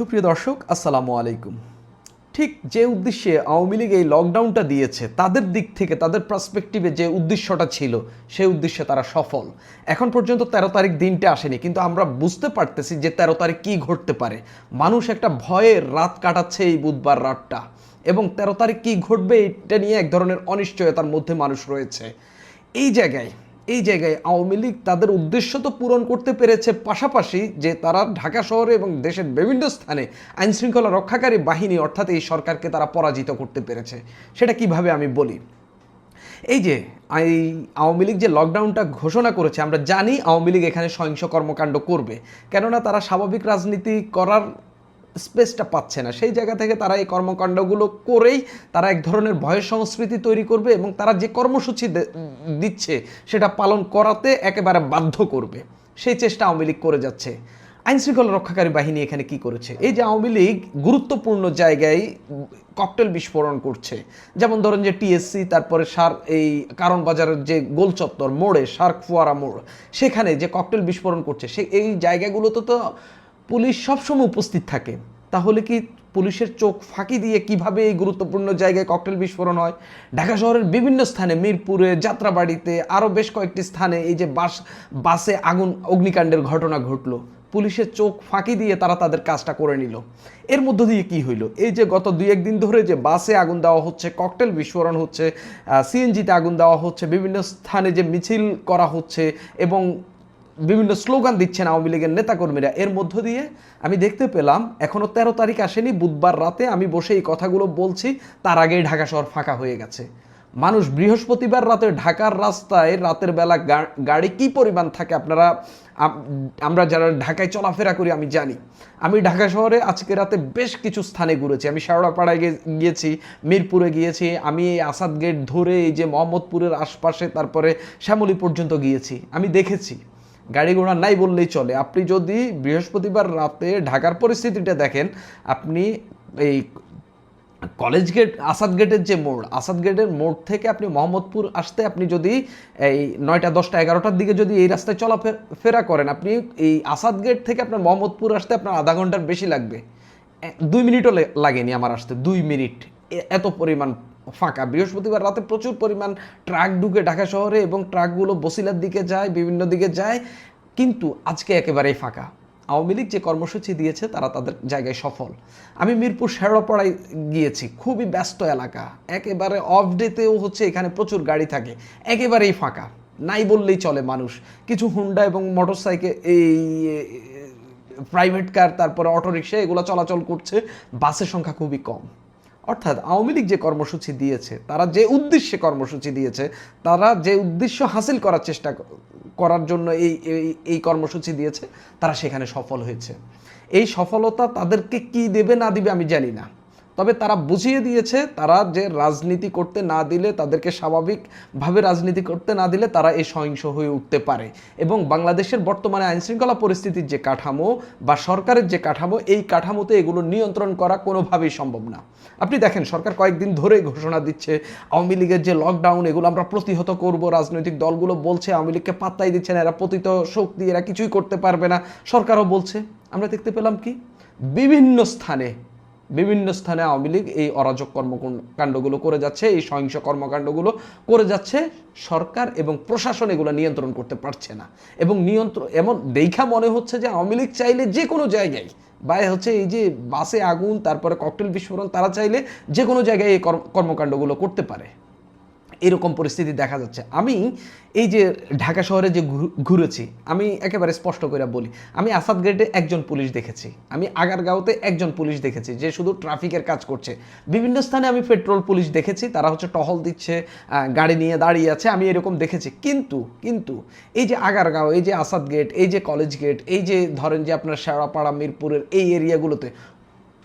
সুপ্রিয় দর্শক, আসসালামু আলাইকুম। ঠিক যে উদ্দেশ্যে আওয়ামী লীগ এই লকডাউনটা দিয়েছে, তাদের দিক থেকে, তাদের পার্সপেক্টিভে যে উদ্দেশ্যটা ছিল, সেই উদ্দেশ্যে তারা সফল। এখন পর্যন্ত তেরো তারিখ দিনটা আসেনি, কিন্তু আমরা বুঝতে পারতেছি যে তেরো তারিখ কী ঘটতে পারে। মানুষ একটা ভয়ের রাত কাটাচ্ছে এই বুধবার রাতটা, এবং তেরো তারিখ কী ঘটবে, এটা নিয়ে এক ধরনের অনিশ্চয়তার মধ্যে মানুষ রয়েছে। এই জায়গায় এই জায়গায় আওয়ামী লীগ তাদের উদ্দেশ্য তো পূরণ করতে পেরেছে পাশাপাশি যে তারা ঢাকা শহরে এবং দেশের বিভিন্ন স্থানে আইন শৃঙ্খলা রক্ষাকারী বাহিনী, অর্থাৎ এই সরকারকে তারা পরাজিত করতে পেরেছে। সেটা কীভাবে আমি বলি? এই যে, এই আওয়ামী লীগ যে লকডাউনটা ঘোষণা করেছে, আমরা জানি আওয়ামী লীগ এখানে সহিংস কর্মকাণ্ড করবে। কেননা তারা স্বাভাবিক রাজনীতি করার স্পেসটা পাচ্ছে না। সেই জায়গা থেকে তারা এই কর্মকাণ্ডগুলো করেই তারা এক ধরনের ভয় সংস্কৃতি তৈরি করবে এবং তারা যে কর্মসূচি দিচ্ছে সেটা পালন করাতে একেবারে বাধ্য করবে। সেই চেষ্টা আওয়ামী লীগ করে যাচ্ছে। আইন শৃঙ্খলা রক্ষাকারী বাহিনী এখানে কি করেছে? এই যে আওয়ামী লীগ গুরুত্বপূর্ণ জায়গায় ককটেল বিস্ফোরণ করছে। যেমন ধরেন যে টিএসসি, তারপরে সার এই কারণ বাজারের যে গোল চত্বর, মোড়ে সার্ক ফোয়ারা মোড়, সেখানে যে ককটেল বিস্ফোরণ করছে, সে এই জায়গাগুলোতে তো পুলিশ সবসময় উপস্থিত থাকে। তাহলে কি পুলিশের চোখ ফাঁকি দিয়ে কীভাবে এই গুরুত্বপূর্ণ জায়গায় ককটেল বিস্ফোরণ হয়? ঢাকা শহরের বিভিন্ন স্থানে, মিরপুরে, যাত্রাবাড়িতে, আরও বেশ কয়েকটি স্থানে এই যে বাস, বাসে আগুন, অগ্নিকাণ্ডের ঘটনা ঘটলো। পুলিশের চোখ ফাঁকি দিয়ে তারা তাদের কাজটা করে নিল। এর মধ্য দিয়ে কি হইল? এই যে গত দুই একদিন ধরে যে বাসে আগুন দেওয়া হচ্ছে, ককটেল বিস্ফোরণ হচ্ছে সিএনজিতে আগুন দেওয়া হচ্ছে, বিভিন্ন স্থানে যে মিছিল করা হচ্ছে এবং বিভিন্ন স্লোগান দিচ্ছেন আওয়ামী লীগের নেতাকর্মীরা। এর মধ্য দিয়ে আমি দেখতে পেলাম এখনও তেরো তারিখ আসেনি, বুধবার রাতে আমি বসে এই কথাগুলো বলছি, তার আগেই ঢাকা শহর ফাঁকা হয়ে গেছে। মানুষ বৃহস্পতিবার রাতে ঢাকার রাস্তায় রাতের বেলা গাড়ি কি পরিমাণ থাকে আপনারা আমরা যারা ঢাকায় চলাফেরা করি আমি জানি। আমি ঢাকা শহরে আজকে রাতে বেশ কিছু স্থানে ঘুরেছি। আমি শেওড়াপাড়ায় গিয়েছি, মিরপুরে গিয়েছি, আমি এই আসাদ গেট ধরে এই যে মোহাম্মদপুরের আশপাশে, তারপরে শ্যামলী পর্যন্ত গিয়েছি। আমি দেখেছি। গাড়ি ঘোড়া নাই বললেই চলে। আপনি যদি বৃহস্পতিবার রাতে ঢাকার পরিস্থিতিটা দেখেন, আপনি এই কলেজ গেট, আসাদ গেটের যে মোড়, আসাদ গেটের মোড় থেকে আপনি মোহাম্মদপুর আসতে আপনি যদি এই নয়টা, দশটা, এগারোটার দিকে যদি এই রাস্তায় চলাফেরা করেন, আপনি এই আসাদ গেট থেকে আপনার মোহাম্মদপুর আসতে আপনার আধা ঘণ্টার বেশি লাগবে। দুই মিনিটও লাগেনি আমার আসতে, দুই মিনিট। এত পরিমাণ ফাঁকা। বৃহস্পতিবার রাতে প্রচুর পরিমাণ ট্রাক ঢুকে ঢাকা শহরে এবং ট্রাকগুলো বসিলার দিকে যায়, বিভিন্ন দিকে যায়, কিন্তু আজকে একেবারেই ফাঁকা। আওয়ামী লীগ যে কর্মসূচি দিয়েছে, তারা তাদের জায়গায় সফল। আমি মিরপুর শেরোপাড়ায় গিয়েছি, খুবই ব্যস্ত এলাকা। একেবারে অফ ডেতেও হচ্ছে এখানে প্রচুর গাড়ি থাকে। একেবারেই ফাঁকা। নাই বললেই চলে মানুষ। কিছু হুন্ডা এবং মোটরসাইকেল এই প্রাইভেট কার তারপরে অটোরিক্সা এগুলো চলাচল করছে। বাসের সংখ্যা খুবই কম। অর্থাৎ আওয়ামী লীগ যে কর্মসূচি দিয়েছে, তারা যে উদ্দেশ্যে কর্মসূচি দিয়েছে, তারা যে উদ্দেশ্য হাসিল করার চেষ্টা করার জন্য এই, এই- কর্মসূচি দিয়েছে, তারা সেখানে সফল হয়েছে। এই সফলতা তাদেরকে কি দেবে না দেবে আমি জানি না। তবে তারা বুঝিয়ে দিয়েছে, তারা যে রাজনীতি করতে না দিলে, তাদেরকে স্বাভাবিকভাবে রাজনীতি করতে না দিলে তারা এই সহিংস হয়ে উঠতে পারে। এবং বাংলাদেশের বর্তমানে আইনশৃঙ্খলা পরিস্থিতির যে কাঠামো বা সরকারের যে কাঠামো, এই কাঠামোতে এগুলো নিয়ন্ত্রণ করা কোনোভাবেই সম্ভব না। আপনি দেখেন, সরকার কয়েকদিন ধরে ঘোষণা দিচ্ছে, আওয়ামী লীগের যে লকডাউন এগুলো আমরা প্রতিহত করব, রাজনৈতিক দলগুলো বলছে আওয়ামী লীগকে পাত্তাই দিচ্ছে না, এরা পতিত শক্তি, এরা কিছুই করতে পারবে না। সরকারও বলছে। আমরা দেখতে পেলাম কি? বিভিন্ন স্থানে বিভিন্ন স্থানে আওয়ামী লীগ এই অরাজক কর্মকাণ্ডগুলো করে যাচ্ছে, এই সহিংস কর্মকাণ্ডগুলো করে যাচ্ছে। সরকার এবং প্রশাসন এগুলো নিয়ন্ত্রণ করতে পারছে না। এবং নিয়ন্ত্রণ এমন দেখা মনে হচ্ছে যে আওয়ামী লীগ চাইলে যে কোনো জায়গায় বা হচ্ছে এই যে বাসে আগুন, তারপরে ককটেল বিস্ফোরণ, তারা চাইলে যে কোনো জায়গায় এই কর্ম- কর্মকাণ্ডগুলো করতে পারে। এরকম পরিস্থিতি দেখা যাচ্ছে। আমি এই যে ঢাকা শহরে যে ঘুরেছি, আমি একেবারে স্পষ্ট করে বলি, আমি আসাদ গেটে একজন পুলিশ দেখেছি, আমি আগারগাঁওতে একজন পুলিশ দেখেছি যে শুধু ট্রাফিকের কাজ করছে। বিভিন্ন স্থানে আমি পেট্রোল পুলিশ দেখেছি, তারা হচ্ছে টহল দিচ্ছে গাড়ি নিয়ে দাঁড়িয়ে আছে, আমি এরকম দেখেছি। কিন্তু কিন্তু এই যে আগারগাঁও, এই যে আসাদ গেট এই যে কলেজ গেট এই যে ধরেন যে আপনার শেওড়াপাড়া, মিরপুরের এই এরিয়াগুলোতে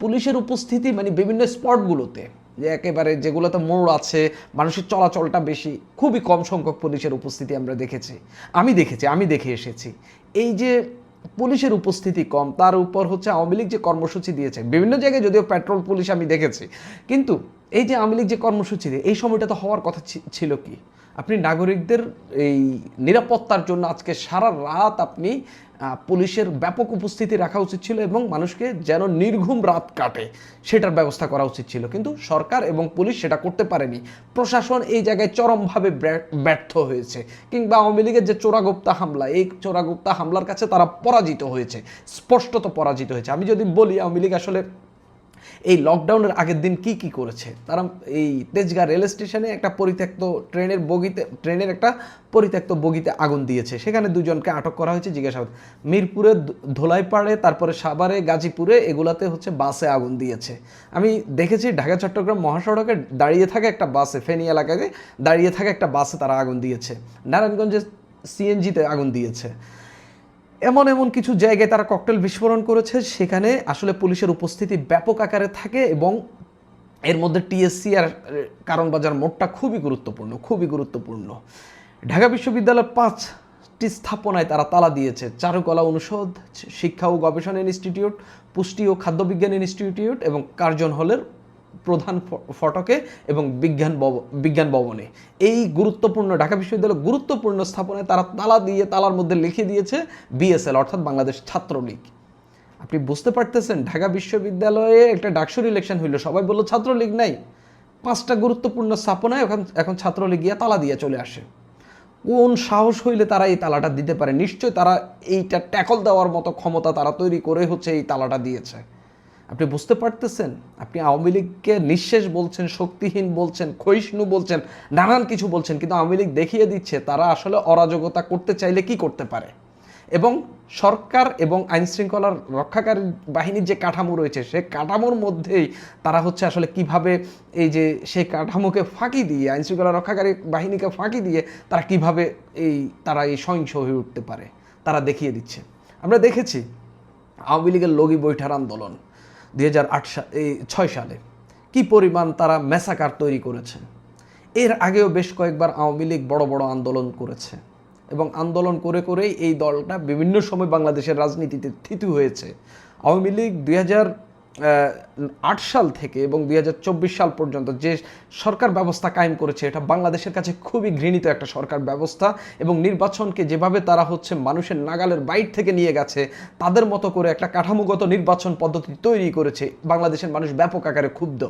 পুলিশের উপস্থিতি মানে বিভিন্ন স্পটগুলোতে যে একেবারে যেগুলোতে মোড় আছে, মানুষের চলাচলটা বেশি, খুবই কম সংখ্যক পুলিশের উপস্থিতি আমরা দেখেছি। আমি দেখেছি, আমি দেখে এসেছি। এই যে পুলিশের উপস্থিতি কম, তার উপর হচ্ছে আওয়ামী লীগ যে কর্মসূচি দিয়েছে, বিভিন্ন জায়গায় যদিও পেট্রোল পুলিশ আমি দেখেছি, কিন্তু এই যে আওয়ামী লীগ যে কর্মসূচি দেয়, এই সময়টা তো হওয়ার কথা ছিল কি? আপনি নাগরিকদের এই নিরাপত্তার জন্য আজকে সারা রাত আপনি পুলিশের ব্যাপক উপস্থিতি রাখা উচিত ছিল এবং মানুষকে যেন নির্ঘুম রাত কাটে সেটার ব্যবস্থা করা উচিত ছিল। কিন্তু সরকার এবং পুলিশ সেটা করতে পারেনি। প্রশাসন এই জায়গায় চরমভাবে ব্যর্থ হয়েছে। কিংবা আওয়ামী লীগের যে চোরাগুপ্তা হামলা এই চোরাগুপ্তা হামলার কাছে তারা পরাজিত হয়েছে। স্পষ্টত পরাজিত হয়েছে। আমি যদি বলি আওয়ামী লীগ আসলে এই লকডাউনের আগের দিন কি কি করেছে? তারা এই তেজগাঁ রেল স্টেশনে একটা পরিত্যক্ত ট্রেনের বগিতে, ট্রেনের একটা পরিত্যক্ত বগিতে আগুন দিয়েছে। সেখানে দুজনকে আটক করা হয়েছে, জিজ্ঞাসাবাদ। মিরপুরে ধোলাইপাড়ে, তারপরে সাভারে, গাজীপুরে এগুলাতে হচ্ছে বাসে আগুন দিয়েছে। আমি দেখেছি ঢাকা, চট্টগ্রাম মহাসড়কে দাঁড়িয়ে থাকা একটা বাসে, ফেনী এলাকায় দাঁড়িয়ে থাকা একটা বাসে তারা আগুন দিয়েছে। নারায়ণগঞ্জে সিএনজিতে আগুন দিয়েছে। এমন এমন কিছু জায়গায় তারা ককটেল বিস্ফোরণ করেছে, সেখানে আসলে পুলিশের উপস্থিতি ব্যাপক আকারে থাকে এবং এর মধ্যে টিএসসি আর কারণ বাজার মোড়টা খুবই গুরুত্বপূর্ণ খুবই গুরুত্বপূর্ণ। ঢাকা বিশ্ববিদ্যালয়ের পাঁচটি স্থাপনায় তারা তালা দিয়েছে, চারুকলা অনুষদ শিক্ষা ও গবেষণা ইনস্টিটিউট, পুষ্টি ও খাদ্যবিজ্ঞান ইনস্টিটিউট এবং কার্জন হলের প্রধান ফটকে এবং বিজ্ঞান বিজ্ঞান ভবনে। এই গুরুত্বপূর্ণ ঢাকা বিশ্ববিদ্যালয়ের গুরুত্বপূর্ণ স্থাপনায় তারা তালা দিয়ে, তালার মধ্যে লিখে দিয়েছে বিএসএল অর্থাৎ বাংলাদেশ ছাত্রলীগ। আপনি বুঝতে পারতেছেন, ঢাকা বিশ্ববিদ্যালয়ে একটা ডাকসুর ইলেকশন হইল। সবাই বলল, ছাত্রলীগ নাই। পাঁচটা গুরুত্বপূর্ণ স্থাপনায় এখন এখন ছাত্রলীগ গিয়ে তালা দিয়ে চলে আসে। কোন সাহস হইলে তারা এই তালাটা দিতে পারে? নিশ্চয় তারা এইটা ট্যাকল দেওয়ার মতো ক্ষমতা তারা তৈরি করে হচ্ছে এই তালাটা দিয়েছে। আপনি বুঝতে পারতেছেন? আপনি আওয়ামী লীগকে নিঃশেষ বলছেন, শক্তিহীন বলছেন, ক্ষয়িষ্ণু বলছেন, নানান কিছু বলছেন, কিন্তু আওয়ামী লীগ দেখিয়ে দিচ্ছে তারা আসলে অরাজকতা করতে চাইলে কি করতে পারে? এবং সরকার এবং আইনশৃঙ্খলার রক্ষাকারী বাহিনীর যে কাঠামো রয়েছে, সে কাঠামোর মধ্যেই তারা হচ্ছে আসলে কীভাবে এই যে সেই কাঠামোকে ফাঁকি দিয়ে, আইনশৃঙ্খলা রক্ষাকারী বাহিনীকে ফাঁকি দিয়ে তারা কীভাবে এই, তারা এই সহিংস হয়ে উঠতে পারে, তারা দেখিয়ে দিচ্ছে। আমরা দেখেছি আওয়ামী লীগের লগি বৈঠার আন্দোলন। দুই ছয় সালে। কি পরিমাণ তারা মেসাকার তৈরি করেছে? এর আগেও বেশ কয়েকবার আওয়ামী লীগ বড় বড় আন্দোলন করেছে এবং আন্দোলন করে করেই এই দলটা বিভিন্ন সময় বাংলাদেশের রাজনীতিতে থিতু হয়েছে। আওয়ামী লীগ দুই হাজার আট সাল থেকে এবং দুই হাজার চব্বিশ সাল পর্যন্ত যে সরকার ব্যবস্থা কায়েম করেছে, এটা বাংলাদেশের কাছে খুবই ঘৃণিত একটা সরকার ব্যবস্থা এবং নির্বাচনকে যেভাবে তারা হচ্ছে মানুষের নাগালের বাইট থেকে নিয়ে গেছে, তাদের মতো করে একটা কাঠামোগত নির্বাচন পদ্ধতি তৈরি করেছে বাংলাদেশের মানুষ ব্যাপক আকারে ক্ষুব্ধ।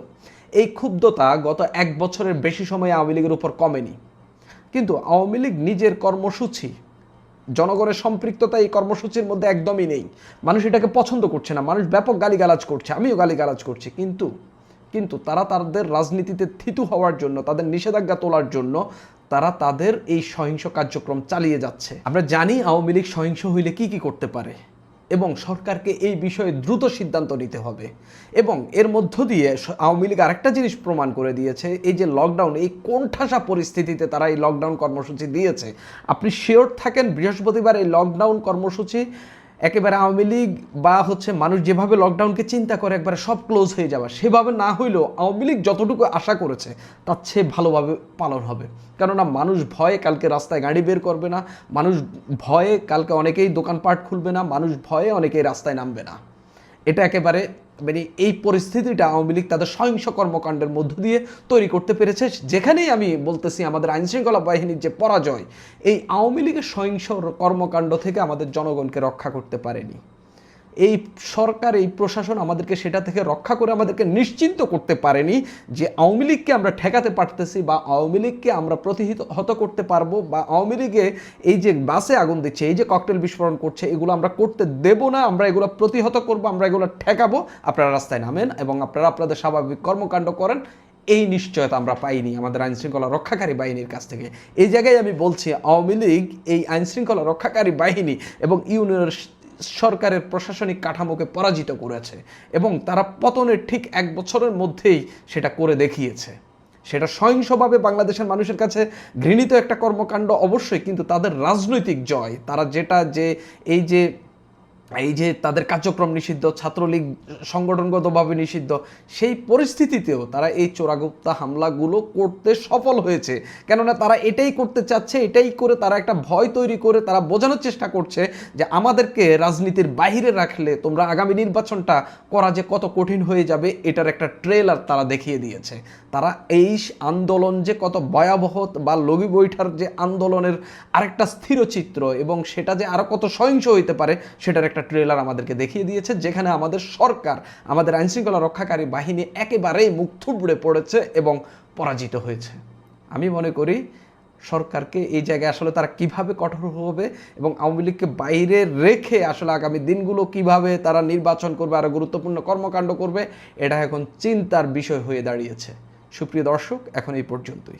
এই ক্ষুব্ধতা গত এক বছরের বেশি সময় আওয়ামী লীগের উপর কমেনি। কিন্তু আওয়ামী লীগ নিজের কর্মসূচি জনগণের সম্পৃক্ততা এই কর্মসূচির মধ্যে একদমই নেই। মানুষ এটাকে পছন্দ করছে না, মানুষ ব্যাপক গালিগালাজ করছে, আমিও গালিগালাজ করছি। কিন্তু কিন্তু তারা তাদের রাজনীতিতে থিতু হওয়ার জন্য, তাদের নিষেধাজ্ঞা তোলার জন্য তারা তাদের এই সহিংস কার্যক্রম চালিয়ে যাচ্ছে। আমরা জানি আওয়ামী লীগ সহিংস হইলে কি কি করতে পারে। এবং সরকারকে এই বিষয়ে দ্রুত সিদ্ধান্ত নিতে হবে। এবং এর মধ্য দিয়ে আওয়ামী লীগ আরেকটা জিনিস প্রমাণ করে দিয়েছে, এই যে লকডাউন এই কোনঠাসা পরিস্থিতিতে তারা এই লকডাউন কর্মসূচি দিয়েছে। আপনি শিওর থাকেন বৃহস্পতিবার এই লকডাউন কর্মসূচি একেবারে আওয়ামী লীগ বা হচ্ছে মানুষ যেভাবে লকডাউনকে চিন্তা করে একবারে সব ক্লোজ হয়ে যাওয়া সেভাবে না হইলেও আওয়ামী লীগ যতটুকু আশা করেছে, তার চেয়ে ভালোভাবে পালন হবে। কেননা মানুষ ভয়ে কালকে রাস্তায় গাড়ি বের করবে না, মানুষ ভয়ে কালকে অনেকেই দোকানপাট খুলবে না, মানুষ ভয়ে অনেকেই রাস্তায় নামবে না। এটা একেবারে মানে এই পরিস্থিতিটা আওয়ামী লীগ তাদের সহিংস কর্মকাণ্ডের মধ্য দিয়ে তৈরি করতে পেরেছে। যেখানেই আমি বলতেছি আমাদের আইনশৃঙ্খলা বাহিনীর যে পরাজয়, এই আওয়ামী লীগের সহিংস কর্মকাণ্ড থেকে আমাদের জনগণকে রক্ষা করতে পারেনি। এই সরকার, এই প্রশাসন আমাদেরকে সেটা থেকে রক্ষা করে আমাদেরকে নিশ্চিন্ত করতে পারেনি যে আওয়ামী লীগকে আমরা ঠেকাতে পারতেছি বা আওয়ামী লীগকে আমরা প্রতিহিত হত করতে পারব বা আওয়ামী লীগে এই যে বাসে আগুন দিচ্ছে, এই যে ককটেল বিস্ফোরণ করছে, এগুলো আমরা করতে দেব না, আমরা এগুলো প্রতিহত করব, আমরা এগুলো ঠেকাবো। আপনারা রাস্তায় নামেন এবং আপনারা আপনাদের স্বাভাবিক কর্মকাণ্ড করেন। এই নিশ্চয়তা আমরা পাইনি আমাদের আইনশৃঙ্খলা রক্ষাকারী বাহিনীর কাছ থেকে। এই জায়গায় আমি বলছি, আওয়ামী লীগ এই আইনশৃঙ্খলা রক্ষাকারী বাহিনী এবং ইউনিয়নের সরকারের প্রশাসনিক কাঠামোকে পরাজিত করেছে এবং তারা পতনের ঠিক এক বছরের মধ্যেই সেটা করে দেখিয়েছে। সেটা সহিংসভাবে বাংলাদেশের মানুষের কাছে ঘৃণিত একটা কর্মকাণ্ড অবশ্যই, কিন্তু তাদের রাজনৈতিক জয়, তারা যেটা যে, এই যে এই যে তাদের কার্যক্রম নিষিদ্ধ, ছাত্রলীগ সংগঠনগতভাবে নিষিদ্ধ, সেই পরিস্থিতিতেও তারা এই চোরাগুপ্তা হামলাগুলো করতে সফল হয়েছে। কেননা তারা এটাই করতে চাচ্ছে, এটাই করে তারা একটা ভয় তৈরি করে তারা বোঝানোর চেষ্টা করছে যে আমাদেরকে রাজনীতির বাইরে রাখলে তোমরা আগামী নির্বাচনটা করা যে কত কঠিন হয়ে যাবে, এটার একটা ট্রেলার তারা দেখিয়ে দিয়েছে। তারা এই আন্দোলন যে কত ভয়াবহ বা লগি বৈঠার যে আন্দোলনের আরেকটা স্থিরচিত্র এবং সেটা যে আরও কত সহিংস হইতে পারে, সেটার একটা ট্রেলার আমাদেরকে দেখিয়ে দিয়েছে, যেখানে আমাদের সরকার, আমাদের আইনশৃঙ্খলা রক্ষাকারী বাহিনী একেবারেই মুখ থুবড়ে পড়েছে এবং পরাজিত হয়েছে। আমি মনে করি সরকারকে এই জায়গায় আসলে তারা কীভাবে কঠোর হবে এবং আওয়ামী লীগকে বাইরে রেখে আসলে আগামী দিনগুলো কীভাবে তারা নির্বাচন করবে, আরও গুরুত্বপূর্ণ কর্মকাণ্ড করবে, এটা এখন চিন্তার বিষয় হয়ে দাঁড়িয়েছে। সুপ্রিয় দর্শক, এখন এই পর্যন্তই।